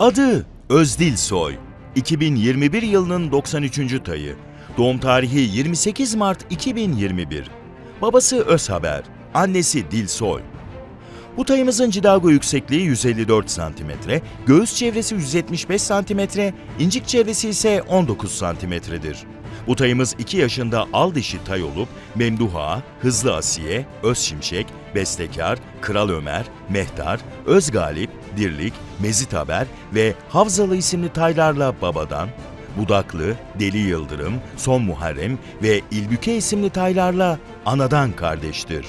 Adı Özdil Soy. 2021 yılının 93. tayı. Doğum tarihi 28 Mart 2021. Babası Özhaber, annesi Dilsoy. Bu tayımızın cidago yüksekliği 154 cm, göğüs çevresi 175 cm, incik çevresi ise 19 cm'dir. Bu tayımız 2 yaşında al dişi tay olup Memduha, Hızlı Asiye, Öz Şimşek, Bestekar, Kral Ömer, Mehtar, Öz Galip, Dirlik, Mezit Haber ve Havzalı isimli taylarla babadan, Budaklı, Deli Yıldırım, Son Muharrem ve İlbüke isimli taylarla anadan kardeştir.